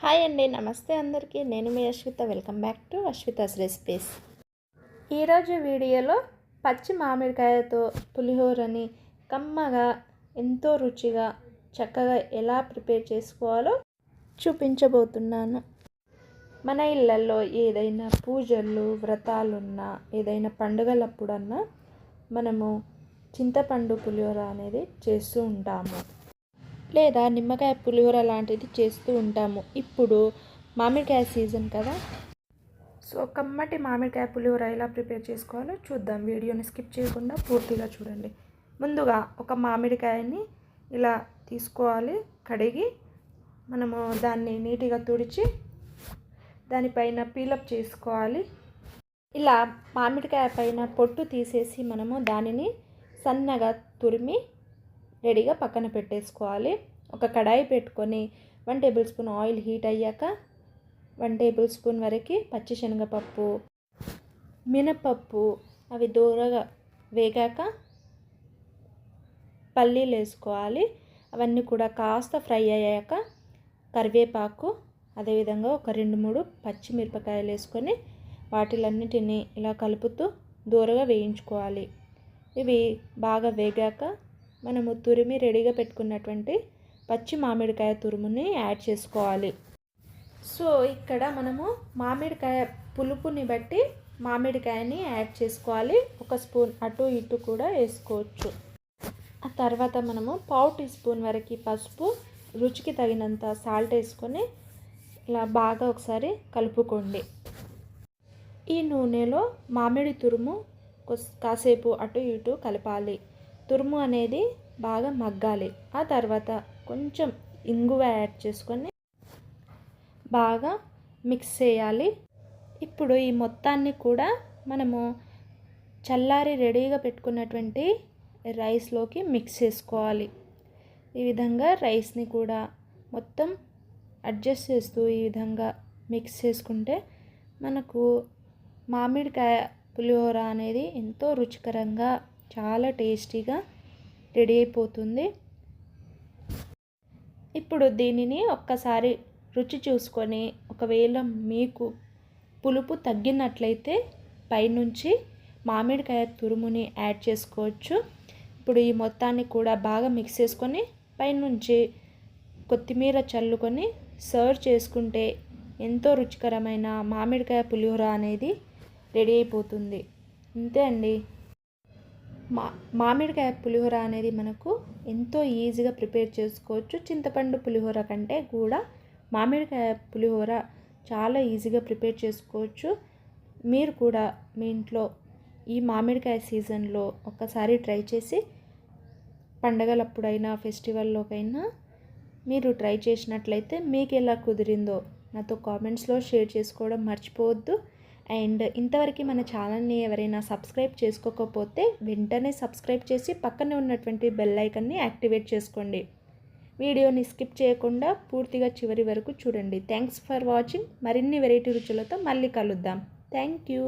Hi అండి నమస్తే అందరికీ. నేను మీ Ashvitha. Welcome back to Ashvitha's recipes. ఈరోజు వీడియోలో పచ్చి మామిడికాయతో పులిహోరని కమ్మగా ఎంతో రుచిగా చక్కగా ఎలా ప్రిపేర్ చేసుకోవాలో చూపించబోతున్నాను. మన ఇళ్ళల్లో ఏదైనా పూజలు వ్రతాలున్నా ఏదైనా పండుగలప్పుడన్నా మనము చింతపండు పులిహోర అనేది చేస్తూ ఉంటాము. లేదా నిమ్మకాయ పులిహోర లాంటిది చేస్తూ ఉంటాము. ఇప్పుడు మామిడికాయ సీజన్ కదా. సో కమ్మటి మామిడికాయ పులిహోర ఎలా ప్రిపేర్ చేసుకోవాలో చూద్దాం. వీడియోని స్కిప్ చేయకుండా పూర్తిగా చూడండి. ముందుగా ఒక మామిడికాయని ఇలా తీసుకోవాలి. కడిగి మనము దాన్ని నీట్గా తుడిచి దానిపైన పీలప్ చేసుకోవాలి. ఇలా మామిడికాయ పైన పొట్టు తీసేసి మనము దానిని సన్నగా తురిమి రెడీగా పక్కన పెట్టేసుకోవాలి. ఒక కడాయి పెట్టుకొని one tablespoon oil heat అయ్యాక వన్ టేబుల్ స్పూన్ వరకు పచ్చిశనగపప్పు మినపప్పు అవి దూరగా వేగాక పల్లీలు వేసుకోవాలి. అవన్నీ కూడా కాస్త ఫ్రై అయ్యాక కరివేపాకు అదేవిధంగా ఒక రెండు మూడు పచ్చిమిరపకాయలు వేసుకొని వాటిలన్నిటిని ఇలా కలుపుతూ దూరగా వేయించుకోవాలి. ఇవి బాగా వేగాక మనము తురిమి రెడీగా పెట్టుకున్నటువంటి పచ్చి మామిడికాయ తురుముని యాడ్ చేసుకోవాలి. సో ఇక్కడ మనము మామిడికాయ పులుపుని బట్టి మామిడికాయని యాడ్ చేసుకోవాలి. ఒక స్పూన్ అటు ఇటు కూడా వేసుకోవచ్చు. ఆ తర్వాత మనము పావు టీ స్పూన్ వరకు పసుపు రుచికి తగినంత సాల్ట్ వేసుకొని ఇలా బాగా ఒకసారి కలుపుకోండి. ఈ నూనెలో మామిడి తురుము కాసేపు అటు ఇటు కలపాలి. తురుము అనేది బాగా మగ్గాలి. ఆ తర్వాత కొంచెం ఇంగువ యాడ్ చేసుకొని బాగా మిక్స్ చేయాలి. ఇప్పుడు ఈ మొత్తాన్ని కూడా మనము చల్లారి రెడీగా పెట్టుకున్నటువంటి రైస్లోకి మిక్స్ చేసుకోవాలి. ఈ విధంగా రైస్ని కూడా మొత్తం అడ్జస్ట్ చేస్తూ ఈ విధంగా మిక్స్ చేసుకుంటే మనకు మామిడికాయ పులిహోర అనేది ఎంతో రుచికరంగా చాలా టేస్టీగా రెడీ అయిపోతుంది. ఇప్పుడు దీనిని ఒక్కసారి రుచి చూసుకొని ఒకవేళ మీకు పులుపు తగ్గినట్లయితే పైనుంచి మామిడికాయ తురుముని యాడ్ చేసుకోవచ్చు. ఇప్పుడు ఈ మొత్తాన్ని కూడా బాగా మిక్స్ చేసుకొని పైనుంచి కొత్తిమీర చల్లుకొని సర్వ్ చేసుకుంటే ఎంతో రుచికరమైన మామిడికాయ పులిహోర అనేది రెడీ అయిపోతుంది. అంతే అండి. మా మామిడికాయ పులిహోర అనేది మనకు ఎంతో ఈజీగా ప్రిపేర్ చేసుకోవచ్చు. చింతపండు పులిహోర కంటే కూడా మామిడికాయ పులిహోర చాలా ఈజీగా ప్రిపేర్ చేసుకోవచ్చు. మీరు కూడా మీ ఇంట్లో ఈ మామిడికాయ సీజన్లో ఒక్కసారి ట్రై చేసి పండగలప్పుడైనా ఫెస్టివల్లోకైనా మీరు ట్రై చేసినట్లయితే మీకు ఎలా కుదిరిందో నాతో కామెంట్స్లో షేర్ చేసుకోవడం మర్చిపోవద్దు. అండ్ ఇంతవరకు మన ఛానల్ని ఎవరైనా సబ్స్క్రైబ్ చేసుకోకపోతే వెంటనే సబ్స్క్రైబ్ చేసి పక్కనే ఉన్నటువంటి బెల్ ఐకన్ని యాక్టివేట్ చేసుకోండి. వీడియోని స్కిప్ చేయకుండా పూర్తిగా చివరి వరకు చూడండి. థ్యాంక్స్ ఫర్ వాచింగ్ మరిన్ని వెరైటీ రుచులతో మళ్ళీ కలుద్దాం. Thank you